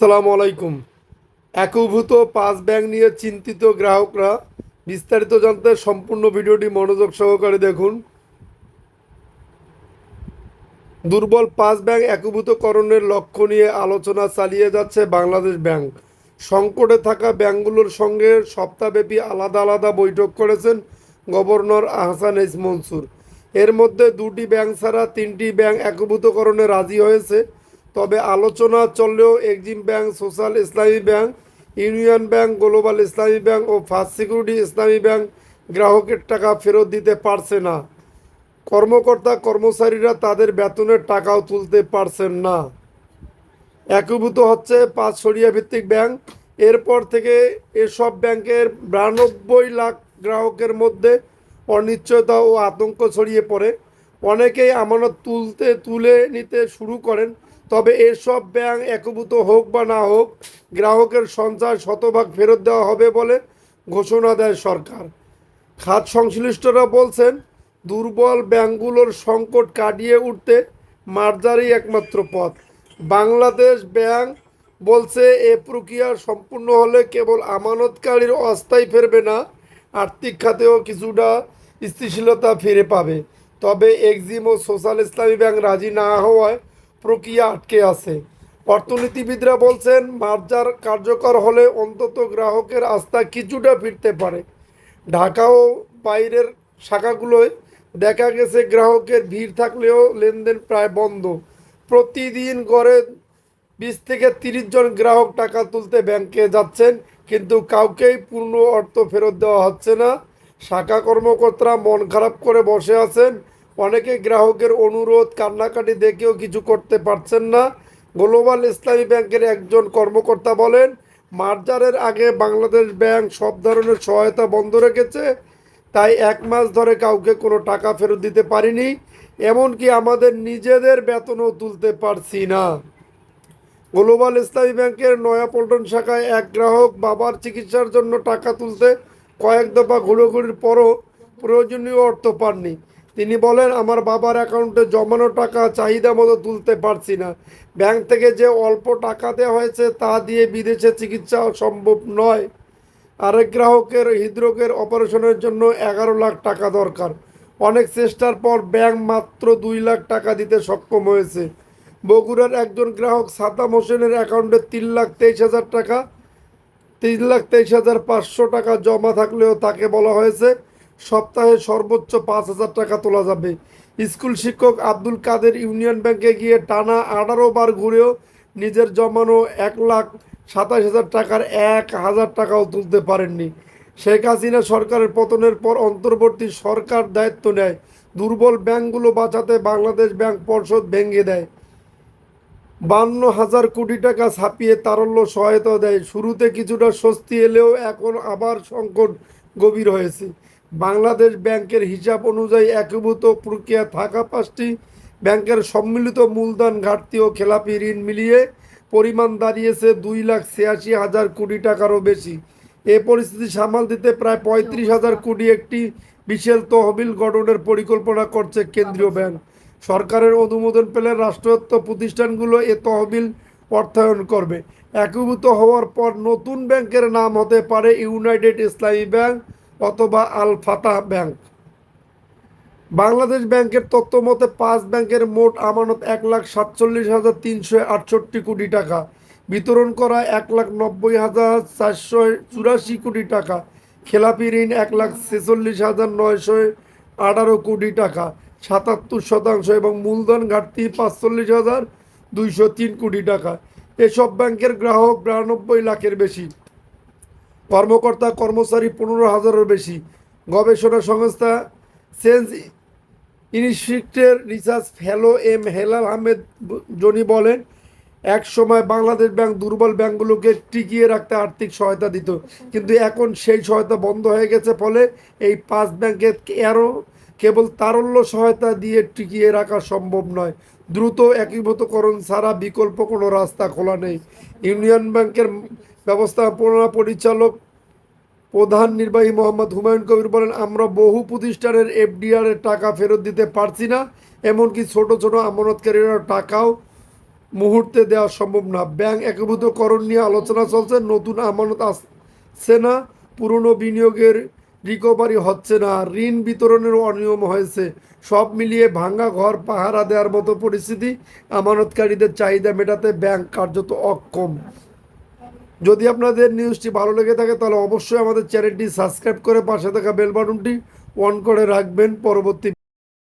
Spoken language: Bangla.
সালাম আলাইকুম। একভূত পাঁচ ব্যাংক নিয়ে চিন্তিত গ্রাহকরা, বিস্তারিত জানতে সম্পূর্ণ ভিডিওটি মনোযোগ সহকারে দেখুন। দুর্বল পাঁচ ব্যাংক একীভূতকরণের লক্ষ্য নিয়ে আলোচনা চালিয়ে যাচ্ছে বাংলাদেশ ব্যাংক। সংকটে থাকা ব্যাংকগুলোর সঙ্গে সপ্তাহব্যাপী আলাদা আলাদা বৈঠক করেছেন গভর্নর আহসান এস মনসুর। এর মধ্যে দুটি ব্যাংক ছাড়া তিনটি ব্যাংক একীভূতকরণে রাজি হয়েছে। তবে আলোচনা চললেও Exim bank, social Islami bank, union bank, global Islami bank ও ফার্স্ট সিকিউরিটি ইসলামী ব্যাংক গ্রাহকের টাকা ফেরত দিতে পারছে না। কর্মকর্তা, কর্মচারীরা তাদের বেতনের টাকাও তুলতে পারছেন না। একীভূত হচ্ছে পাঁচ সরিয়া ভিত্তিক ব্যাংক। এরপর থেকে এসব ব্যাংকের বিরানব্বই লাখ গ্রাহকের মধ্যে অনিশ্চয়তা ও আতঙ্ক ছড়িয়ে পড়ে। অনেকেই আমানত তুলতে, তুলে নিতে শুরু করেন। তবে এসব ব্যাংক একভূত হোক বা না হোক, গ্রাহকের সঞ্চয় শতভাগ ফেরত দেওয়া হবে বলে ঘোষণা দেয় সরকার। খাত সংশ্লিষ্টরা বলছেন, দুর্বল ব্যাংকগুলোর সংকট কাটিয়ে উঠতে মার্জারই একমাত্র পথ। বাংলাদেশ ব্যাংক বলছে, এ প্রক্রিয়া সম্পূর্ণ হলে কেবল আমানতকারীর অস্থায়ী ফেরবে না, আর্থিক খাতেও কিছুটা স্থিতিশীলতা ফিরে পাবে। তবে এক্সিম ও সোশ্যাল ইসলামী ব্যাংক রাজি না হওয়ায় প্রক্রিয়া আটকে আছে। অর্থনীতিবিদরা বলছেন, মার্জার কার্যকর হলে অন্তত গ্রাহকের আস্থা কিছুটা ফিরতে পারে। ঢাকা ও বাইরের শাখাগুলোয় দেখা গেছে, গ্রাহকের ভিড় থাকলেও লেনদেন প্রায় বন্ধ। প্রতিদিন গড়ে বিশ থেকে তিরিশ জন গ্রাহক টাকা তুলতে ব্যাংকে যাচ্ছেন, কিন্তু কাউকেই পূর্ণ অর্থ ফেরত দেওয়া হচ্ছে না। শাখা কর্মকর্তারা মন খারাপ করে বসে আছেন। অনেকে গ্রাহকের অনুরোধ, কান্নাকাটি দেখেও কিছু করতে পারছেন না। গ্লোবাল ইসলামী ব্যাংকের একজন কর্মকর্তা বলেন, মার্জারের আগে বাংলাদেশ ব্যাংক সব ধরনের সহায়তা বন্ধ রেখেছে, তাই এক মাস ধরে কাউকে কোনো টাকা ফেরত দিতে পারিনি, এমনকি আমাদের নিজেদের বেতনও তুলতে পারছি না। গ্লোবাল ইসলামী ব্যাংকের নয়াপল্টন শাখায় এক গ্রাহক বাবার চিকিৎসার জন্য টাকা তুলতে কয়েক দফা ঘুরোঘুরির পরও প্রয়োজনীয় অর্থ পাননি। তিনি বলেন, আমার বাবার অ্যাকাউন্টে জমানো টাকা চাহিদা মতো তুলতে পারছি না। ব্যাংক থেকে যে অল্প টাকা দেওয়া হয়েছে, তা দিয়ে বিদেশে চিকিৎসা সম্ভব নয়। আরেক গ্রাহকের হৃদরোগের অপারেশনের জন্য এগারো লাখ টাকা দরকার। অনেক চেষ্টার পর ব্যাংক মাত্র দুই লাখ টাকা দিতে সক্ষম হয়েছে। বগুড়ার একজন গ্রাহক সাদ্দাম হোসেনের অ্যাকাউন্টে তিন লাখ তেইশ হাজার টাকা, তিন লাখ তেইশ হাজার পাঁচশো টাকা জমা থাকলেও তাকে বলা হয়েছে সপ্তাহে সর্বোচ্চ পাঁচ হাজার টাকা তোলা যাবে। স্কুল শিক্ষক আব্দুল কাদের ইউনিয়ন ব্যাংকে গিয়ে টানা আঠারো বার ঘুরেও নিজের জমানো এক লাখ সাতাশ হাজার টাকার এক হাজার টাকাও তুলতে পারেননি। শেখ হাসিনা সরকারের পতনের পর অন্তর্বর্তী সরকার দায়িত্ব নেয়। দুর্বল ব্যাংকগুলো বাঁচাতে বাংলাদেশ ব্যাংক পর্ষদ ভেঙে দেয়। বান্ন হাজার কোটি টাকা ছাপিয়ে তারল্য সহায়তা দেয়। শুরুতে কিছুটা স্বস্তি এলেও এখন আবার সংকট গভীর হয়েছে। বাংলাদেশ ব্যাংকের হিসাব অনুযায়ী একীভূত প্রক্রিয়া থাকা পাঁচটি ব্যাংকের সম্মিলিত মূলধন ঘাটতি ও খেলাপি ঋণ মিলিয়ে পরিমাণ দাঁড়িয়েছে দুই লাখ ছিয়াশি হাজার কোটি টাকারও বেশি। এ পরিস্থিতি সামাল দিতে প্রায় পঁয়ত্রিশ হাজার কোটি একটি বিশাল তহবিল গঠনের পরিকল্পনা করছে কেন্দ্রীয় ব্যাংক। সরকারের অনুমোদন পেলে রাষ্ট্রায়ত্ত প্রতিষ্ঠানগুলো এ তহবিল অর্থায়ন করবে। একীভূত হওয়ার পর নতুন ব্যাংকের নাম হতে পারে ইউনাইটেড ইসলামী ব্যাংক অথবা আল ফাতাহ ব্যাংক। বাংলাদেশ ব্যাংকের তথ্য মতে, পাঁচ ব্যাংকের মোট আমানত এক লাখ সাতচল্লিশ হাজার তিনশো আটষট্টি কোটি টাকা। বিতরণ করা এক লাখ নব্বই হাজার চারশো চুরাশি কোটি টাকা। খেলাপি ঋণ এক লাখ ছেচল্লিশ হাজার নয়শো আঠারো কোটি টাকা। সাতাত্তর শতাংশ এবং মূলধন ঘাটতি পাঁচচল্লিশ হাজার দুইশো তিন কোটি টাকা। এসব ব্যাংকের গ্রাহক বিরানব্বই লাখের বেশি। কর্মকর্তা কর্মচারী পনেরো হাজারের বেশি। গবেষণা সংস্থা সেন্স ইনস্টিটিউটের research fellow M Helal Ahmed Jony বলেন, এক সময় বাংলাদেশ ব্যাংক দুর্বল ব্যাংকগুলোকে টিকিয়ে রাখতে আর্থিক সহায়তা দিত। কিন্তু এখন সেই সহায়তা বন্ধ হয়ে গেছে ফলে এই পাঁচ ব্যাংকের আরও কেবল তারল্য সহায়তা দিয়ে টিকিয়ে রাখা সম্ভব নয়। দ্রুত একীভূতকরণ ছাড়া বিকল্প কোনো রাস্তা খোলা নেই। ইউনিয়ন ব্যাংকের ব্যবস্থাপনা পরিচালক প্রধান নির্বাহী মোহাম্মদ হুমায়ুন কবির বলেন, আমরা বহু প্রতিষ্ঠানের এফডিআর এর টাকা ফেরত দিতে পারছি না, এমনকি ছোট ছোট আমানতকারীরা টাকাও মুহূর্তে দেওয়া সম্ভব না। ব্যাংক একীভূতকরণ নিয়ে আলোচনা চলছে, নতুন আমানত আসছে না, পুরনো বিনিয়োগের রিকভারি হচ্ছে না, ঋণ বিতরণের অনিয়ম হয়েছে। সব মিলিয়ে ভাঙ্গা ঘর পাহারা দেওয়ার মতো পরিস্থিতি, আমানতকারীদের চাহিদা মেটাতে ব্যাংক কার্যত অক্ষম। যদি আপনাদের নিউজটি ভালো লেগে থাকে, তাহলে অবশ্যই আমাদের চ্যানেলটি সাবস্ক্রাইব করে পাশে থাকা বেল বাটনটি অন করে রাখবেন। পরবর্তী